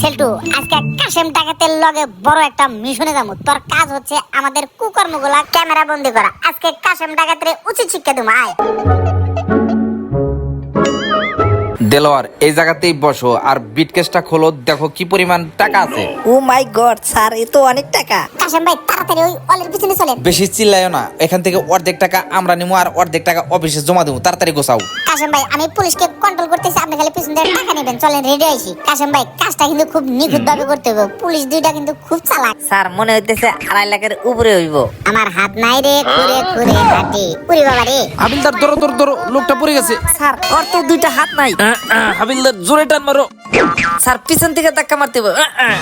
সেলটু আজকে কাশেম ডাকাতের লগে বড় একটা মিশনে যাব। তোর কাজ হচ্ছে আমাদের কুকর্মগুলা ক্যামেরা বন্দি করা। আজকে কাশেম ডাকাতের উচিত শিক্ষা আয়। দেলোয়ার এই জায়গাতেই বসো আর বিটকেসটা খোলো দেখো কি পরিমাণ টাকা আছে। ও মাই গড স্যার এ তো অনেক টাকা। কাশেম ভাই তাড়াতাড়ি ওই অলের পিছনে চলেন। বেশি চিল্লাইও না এখান থেকে অর্ধেক টাকা আমরা নিবো আর অর্ধেক টাকা অফিসে জমা দেবো তাড়াতাড়ি গোছাও। কাশেম ভাই আমি পুলিশকে কন্ট্রোল করতেছি আপনি খালি পিছন দিয়ে টাকা নেবেন। চলেন রেডি আইসি কাশেম ভাই কাজটা কিন্তু খুব নিখুঁত ভাবে করতে হবে। পুলিশ দুইটা কিন্তু খুব চালাক। স্যার মনে হইতেছে আড়াই লাখের উপরে হইব। আমার হাত নাই রে ঘুরে ঘুরে হাঁটি। উরি বাবা রে। হাবিলদার ধরো ধরো ধরো লোকটা পড়ে গেছে। স্যার ওর তো দুইটা হাত নাই। হাবিলদার জোরে টান মারো। স্যার পিছন থেকে ধাক্কা মারতে হবে। আহ।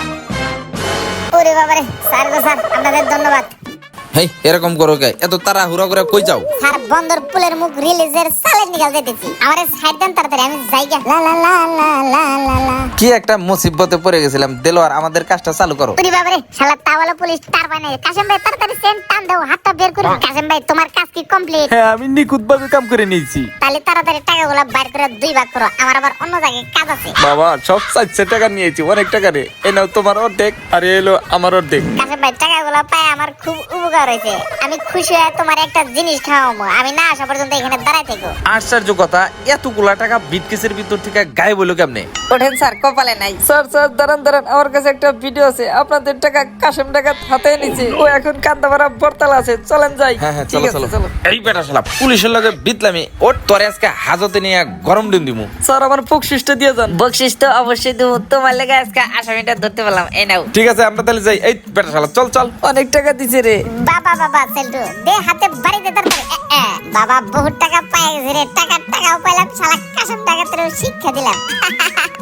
বাবা রে স্যার গো স্যার আপনাদের ধন্যবাদ। হেই এরকম করো কে? এত তাড়াহুড়া করে কই যাও? স্যার বন্দর পুলের মুখ রিলিজের সালের নিকাল দিতেছি। আমারে সাইড দেন তাড়াতাড়ি আমি যাই গা লা লা লা লা লা লা লা। কি একটা মুসিবতে পড়ে গেছিলাম। দেলোয়ার আমাদের কাজটা চালু করো। উরি বাবা রে শালা তাওয়ালা পুলিশ তার বানাই কাশেম ভাই তাড়াতাড়ি সেন্ট টান দাও হাতটা বের করুন। কাশেম ভাই তোমার কাজ কি কমপ্লিট হ্যাঁ আমি নিখুঁত ভাবে কাম করে নিয়েছি। তাহলে তাড়াতাড়ি টাকাগুলো বাইর করে দুই ভাগ করো। আমার আবার অন্য জায়গায় কাজ আছে। বাবা সব চারশো টাকা নিয়েছি অনেক টাকা রে। এ নাও তোমার অর্ধেক আর এলো আমার অর্ধেক। কাশেম ভাই টাকাগুলো পাই আমার খুব উপকার হয়েছে আমি খুশি হয়ে তোমার একটা জিনিস খাওয়াবো। আমি না আসা পর্যন্ত এখানে দাঁড়াই থেকো আশ্চর্য কথা এতগুলা টাকা বিটকেসের ভিতর থেকে গায়ে বলো কেমনে? ওঠেন স্যার কপালে নাই। স্যার স্যার দাঁড়ান দাঁড়ান আমার কাছে একটা ভিডিও আছে। আপনাদের টাকা কাশেম টাকা হাতে নিছে ও এখন কান্দাপাড়া বরতাল আছে। চলেন যাই। হ্যাঁ হ্যাঁ ঠিক চলো চলো। এই বেটা শালা পুলিশের লগে বিতলামি। ওর তোরে আজকে হাজতে নিয়ে গরম ডিম দিমু। স্যার আমার বকশিসটা দিয়ে যান। বকশিস তো অবশ্যই দেবো। তোমার লেগে আজকে আসামিটা ধরতে পারলাম। এই নাও। ঠিক আছে আমরা তাহলে যাই। এই বেটা শালা চল চল। অনেক টাকা দিছে রে। বাবা বাবা সেলটু দে হাতে বাড়ি দে এ, বাবা বহুত টাকা পায় রে টাকা টাকাও পাইলাম শালা কাসম টাকা তোর শিক্ষা দিলাম।